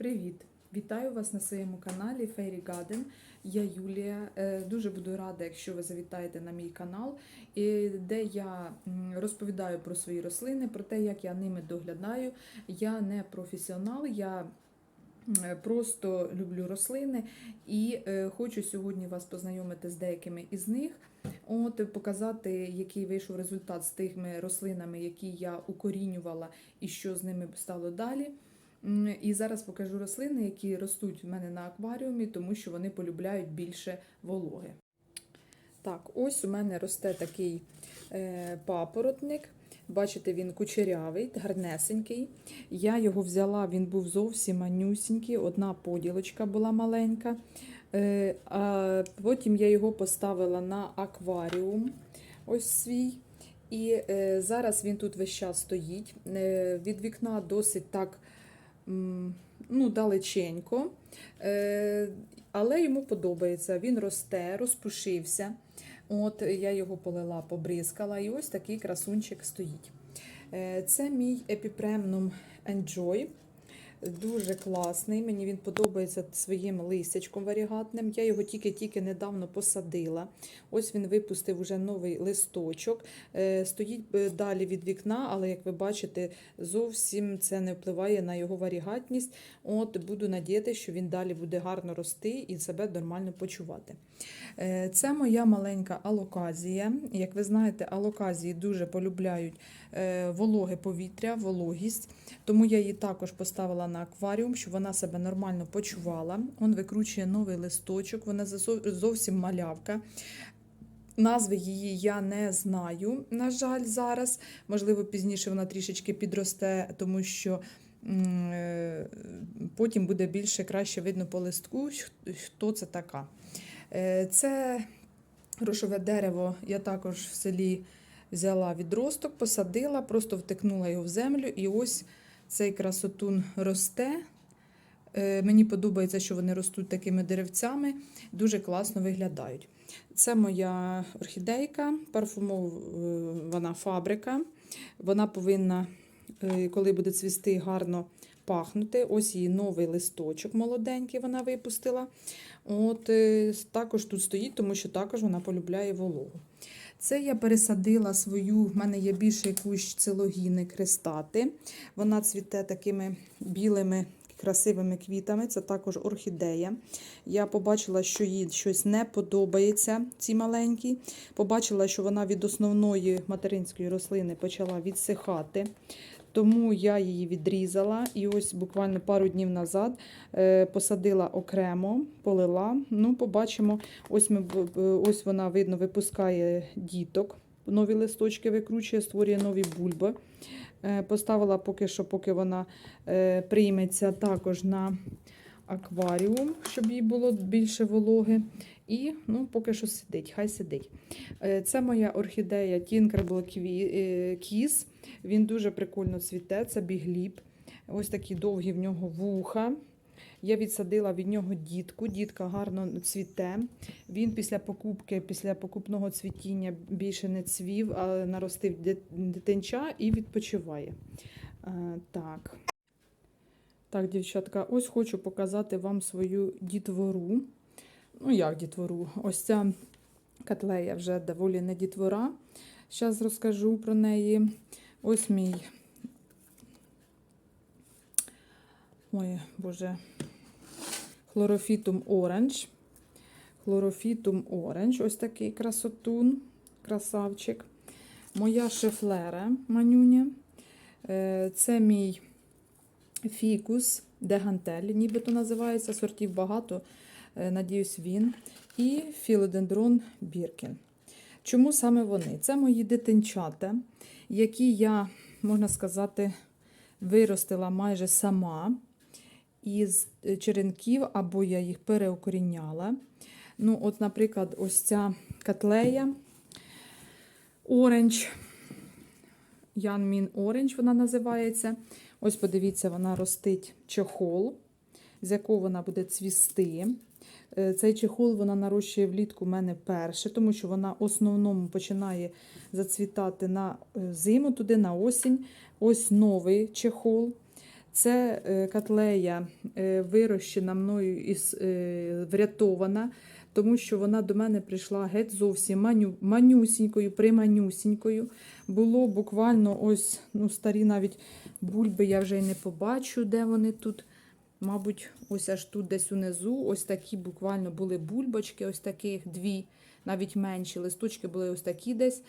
Привіт! Вітаю вас на своєму каналі Fairy Garden. Я Юлія. Е, Дуже буду рада, якщо ви завітаєте на мій канал, де я розповідаю про свої рослини, про те, як я ними доглядаю. Я не професіонал, я просто люблю рослини і е, хочу сьогодні вас познайомити з деякими із них. От показати, який вийшов результат з тими рослинами, які я укорінювала, і що з ними стало далі. І зараз покажу рослини, які ростуть в мене на акваріумі, тому що вони полюбляють більше вологи. Так, ось у мене росте такий е, папоротник. Бачите, він кучерявий, гарнесенький. Я його взяла, він був зовсім манюсінький, одна поділочка була маленька. Е, а потім я його поставила на акваріум. Ось свій. І е, зараз він тут весь час стоїть. Від вікна досить так ну, далеченько. Е, але йому подобається. Він росте, розпушився. От я його полила, побризкала, і ось такий красунчик стоїть. Е, Це мій епіпремнум Enjoy. Дуже класний. Мені він подобається своїм листячком варігатним. Я його тільки-тільки недавно посадила. Ось він випустив уже новий листочок. Е, Стоїть е, далі від вікна, але як ви бачите, зовсім це не впливає на його варігатність. От буду надіятися, що він далі буде гарно рости і себе нормально почувати. Е, Це моя маленька алоказія. Як ви знаєте, алоказії дуже полюбляють вологе повітря, вологість. Тому я її також поставила на акваріум, щоб вона себе нормально почувала. Он викручує новий листочок, вона зовсім малявка. Назви її я не знаю, на жаль, зараз. Можливо, пізніше вона трішечки підросте, тому що е, потім буде більше краще видно по листку, хто це така. Е, Це грошове дерево я також в селі взяла відросток, посадила, просто втикнула його в землю, і ось цей красотун росте. Е, Мені подобається, що вони ростуть такими деревцями, дуже класно виглядають. Це моя орхідейка, парфумована фабрика. Вона повинна, е, коли буде цвісти, гарно пахнути. Ось її новий листочок молоденький вона випустила. От е, також тут стоїть, тому що також вона полюбляє вологу. Це я пересадила свою, в мене є більший кущ целогіни крестати. Вона цвіте такими білими красивими квітами. Це також орхідея. Я побачила, що їй щось не подобається, ці маленькі. Побачила, що вона від основної материнської рослини почала відсихати. Тому я її відрізала і ось буквально пару днів назад е, посадила окремо, полила. Ну, побачимо, ось, ми, ось вона видно випускає діток, нові листочки викручує, створює нові бульби. Е, Поставила поки що, поки вона е, прийметься також на акваріум, щоб їй було більше вологи. І ну, поки що сидить, хай сидить. Е, Це моя орхідея Tinkerbell е, Kiss. Він дуже прикольно цвіте, це бігліб. Ось такі довгі в нього вуха. Я відсадила від нього дітку. Дітка гарно цвіте. Він після покупки, після покупного цвітіння більше не цвів, а наростив дитинча і відпочиває. Е, Так. Так, дівчатка, ось хочу показати вам свою дітвору. Ну, як дітвору? Ось ця котлея вже доволі не дітвора. Зараз розкажу про неї. Ось мій. Ой, Боже. Хлорофітум оранж. Хлорофітум оранж. Ось такий красотун, красавчик. Моя шефлера манюня. Е, Це мій фікус дегантель, нібито називається. Сортів багато. Е, Надіюсь, він. І філодендрон Біркін. Чому саме вони? Це мої дитинчата, які я, можна сказати, виростила майже сама із е, черенків, або я їх переокоріняла. Ну, от, наприклад, ось ця котлея Orange, Янмін Orange вона називається. Ось, подивіться, вона ростить чохол, з якого вона буде цвісти. Е, Цей чехол вона нарощує влітку в мене перше, тому що вона в основному починає зацвітати на е, зиму, туди на осінь. Ось новий чехол. Це е, котлея вирощена мною е, врятована, тому що вона до мене прийшла геть зовсім маню, манюсінькою, приманюсінькою. Було буквально ось ну, старі навіть бульби, я вже й не побачу, де вони тут. Мабуть, ось аж тут десь унизу. Ось такі буквально були бульбочки, ось таких дві, навіть менші. Листочки були ось такі десь.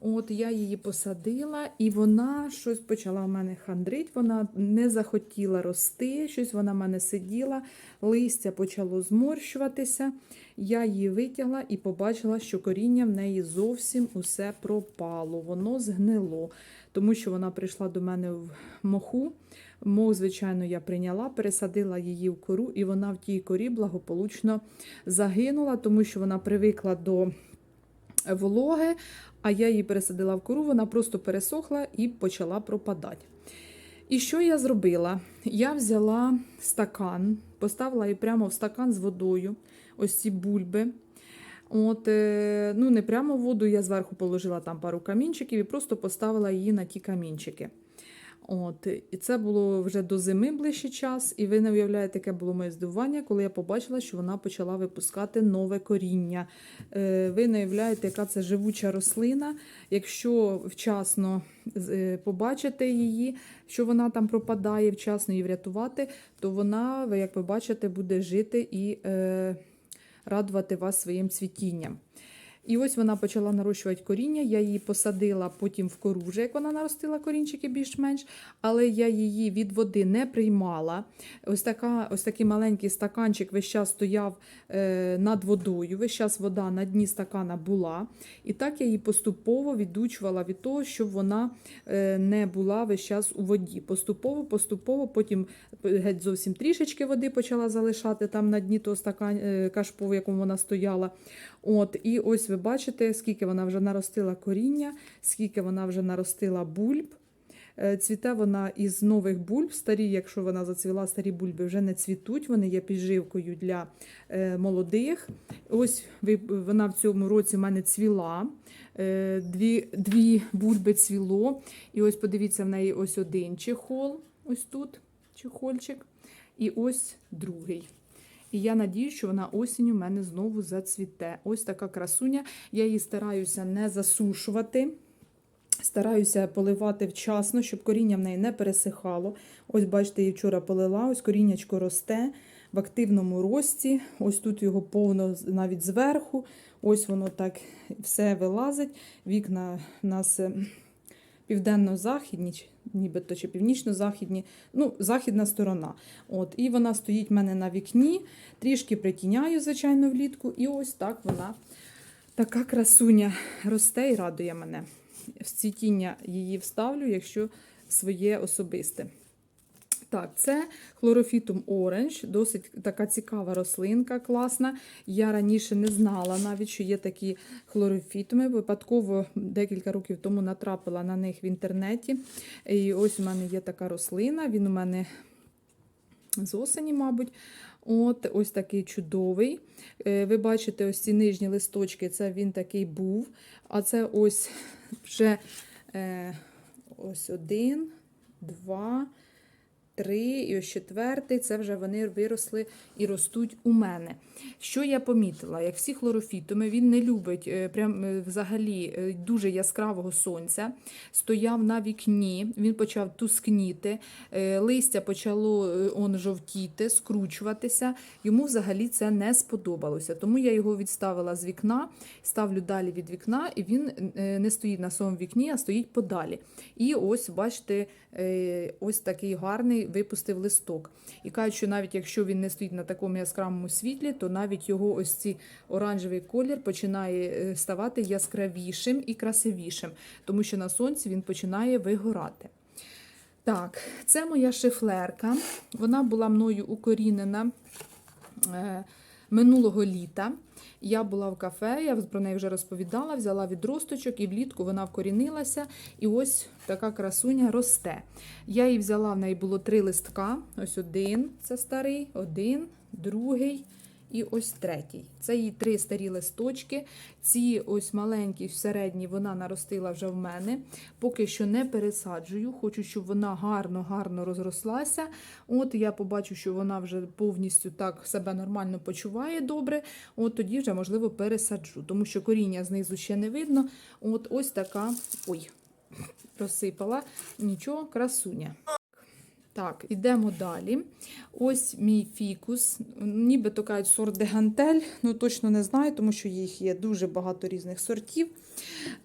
От я її посадила, і вона щось почала в мене хандрить. Вона не захотіла рости, щось вона в мене сиділа, листя почало зморщуватися. Я її витягла і побачила, що коріння в неї зовсім усе пропало. Воно згнило, тому що вона прийшла до мене в моху. Мох, звичайно, я прийняла, пересадила її в кору, і вона в тій корі благополучно загинула, тому що вона привикла до вологи, а я її пересадила в кору, вона просто пересохла і почала пропадати. І що я зробила? Я взяла стакан, поставила її прямо в стакан з водою, ось ці бульби. От, е, ну, не прямо в воду, я зверху положила там пару камінчиків і просто поставила її на ті камінчики. От, і це було вже до зими ближчий час, і ви не уявляєте, яке було моє здивування, коли я побачила, що вона почала випускати нове коріння. Е, Ви не уявляєте, яка це живуча рослина. Якщо вчасно е, побачите її, що вона там пропадає, вчасно її врятувати, то вона, ви, як ви бачите, буде жити і е, радувати вас своїм цвітінням. І ось вона почала нарощувати коріння. Я її посадила потім в кору, як вона наростила корінчики більш-менш, але я її від води не приймала. Ось така, ось такий маленький стаканчик весь час стояв е, над водою. Весь час вода на дні стакана була. І так я її поступово відучувала від того, щоб вона е, не була весь час у воді. Поступово, поступово, потім геть зовсім трішечки води почала залишати там на дні того стакан, е, кашпу, в якому вона стояла. От, І ось ви бачите, скільки вона вже наростила коріння, скільки вона вже наростила бульб. Е, Цвіте вона із нових бульб. Старі, якщо вона зацвіла, старі бульби вже не цвітуть, вони є підживкою для е, молодих. Ось вона в цьому році в мене цвіла. Е, Дві, дві бульби цвіло. І ось подивіться, в неї ось один чехол, ось тут чехольчик, і ось другий. І я надію, що вона осінню в мене знову зацвіте. Ось така красуня. Я її стараюся не засушувати. Стараюся поливати вчасно, щоб коріння в неї не пересихало. Ось, бачите, її вчора полила, ось коріннячко росте в активному рості. Ось тут його повно навіть зверху. Ось воно так все вилазить. Вікна в нас е, південно-західні, нібито чи північно-західні, ну, західна сторона. От, і вона стоїть в мене на вікні, трішки притіняю, звичайно, влітку. І ось так вона, така красуня, росте і радує мене. В цвітіння її вставлю, якщо своє особисте. Так, це хлорофітум оранж, досить така цікава рослинка, класна. Я раніше не знала навіть, що є такі хлорофітуми. Випадково декілька років тому натрапила на них в інтернеті. І ось у мене є така рослина, він у мене з осені, мабуть. От, ось такий чудовий. Е, Ви бачите, ось ці нижні листочки, це він такий був. А це ось вже е, ось один, два, три, і ось четвертий. Це вже вони виросли і ростуть у мене. Що я помітила? Як всі хлорофітуми, він не любить е, прям е, взагалі е, дуже яскравого сонця. Стояв на вікні, він почав тускніти, листя почало он жовтіти, скручуватися. Йому взагалі це не сподобалося. Тому я його відставила з вікна, ставлю далі від вікна, і він не стоїть на своєму вікні, а стоїть подалі. І ось, бачите, ось такий гарний випустив листок. І кажуть, що навіть якщо він не стоїть на такому яскравому світлі, то навіть його ось цей оранжевий колір починає е, ставати яскравішим і красивішим, тому що на сонці він починає вигорати. Так, це моя шифлерка. Вона була мною укорінена е, минулого літа. Я була в кафе, я про неї вже розповідала, взяла відросточок і влітку вона вкорінилася. І ось така красуня росте. Я її взяла, в неї було три листка. Ось один, це старий, один, другий і ось третій. Це її три старі листочки. Ці ось маленькі, середні, вона наростила вже в мене. Поки що не пересаджую. Хочу, щоб вона гарно-гарно розрослася. От я побачу, що вона вже повністю так себе нормально почуває добре. От тоді вже, можливо, пересаджу, тому що коріння знизу ще не видно. От ось така. Ой, розсипала. Нічого, красуня. Так, ідемо далі. Ось мій фікус. Нібито кажуть сорт дегантель, ну точно не знаю, тому що їх є дуже багато різних сортів.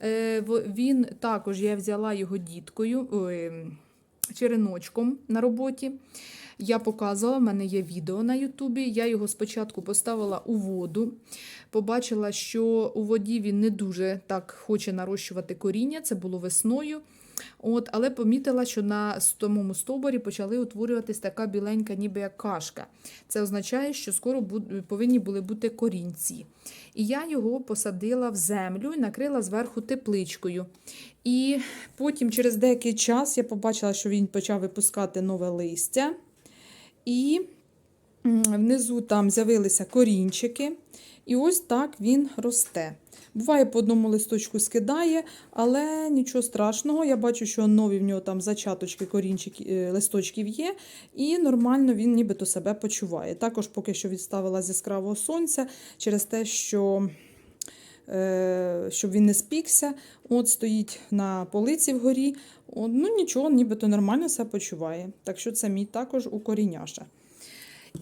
Е, Він також я взяла його діткою, ой, череночком на роботі. Я показувала, в мене є відео на Ютубі. Я його спочатку поставила у воду. Побачила, що у воді він не дуже так хоче нарощувати коріння, це було весною. От, але помітила, що на самому стовбурі почали утворюватись така біленька, ніби як кашка. Це означає, що скоро повинні були бути корінці. І я його посадила в землю і накрила зверху тепличкою. І потім, через деякий час, я побачила, що він почав випускати нове листя. І внизу там з'явилися корінчики. І ось так він росте. Буває, по одному листочку скидає, але нічого страшного. Я бачу, що нові в нього там зачаточки корінчики, е, листочків є, і нормально він нібито себе почуває. Також поки що відставила з яскравого сонця через те, що е, щоб він не спікся, от стоїть на полиці вгорі. От, ну нічого, нібито нормально себе почуває. Так що це мій також укоріняша.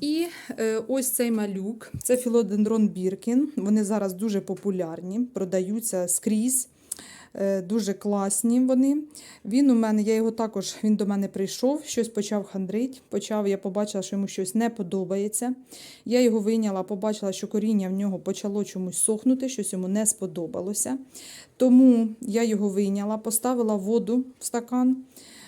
І е, ось цей малюк, це філодендрон Біркін. Вони зараз дуже популярні, продаються скрізь. Е, Дуже класні вони. Він у мене, я його також, він до мене прийшов, щось почав хандрить. Почав, я побачила, що йому щось не подобається. Я його вийняла, побачила, що коріння в нього почало чомусь сохнути, щось йому не сподобалося. Тому я його вийняла, поставила воду в стакан.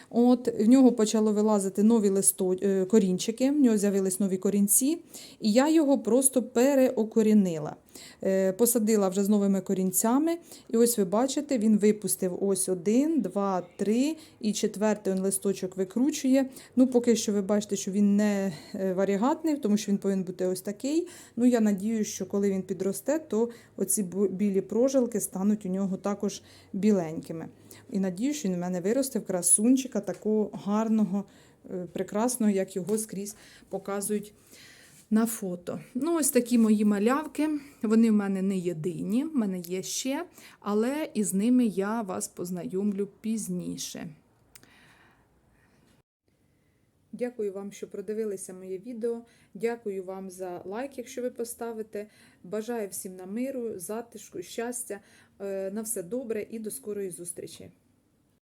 От, в нього почало вилазити нові листо... е, корінчики, в нього з'явились нові корінці, і я його просто переокорінила. Е, Посадила вже з новими корінцями. І ось ви бачите, він випустив ось один, два, три, і четвертий він листочок викручує. Ну, поки що ви бачите, що він не е, варігатний, тому що він повинен бути ось такий. Ну, я надію, що коли він підросте, то оці білі прожилки стануть у нього також біленькими. І надію, що він у мене виросте в красунчика, такого гарного, е, прекрасного, як його скрізь показують на фото. Ну, ось такі мої малявки. Вони в мене не єдині, в мене є ще, але із ними я вас познайомлю пізніше. Дякую вам, що продивилися моє відео. Дякую вам за лайк, якщо ви поставите. Бажаю всім на миру, затишку, щастя. Е, На все добре і до скорої зустрічі!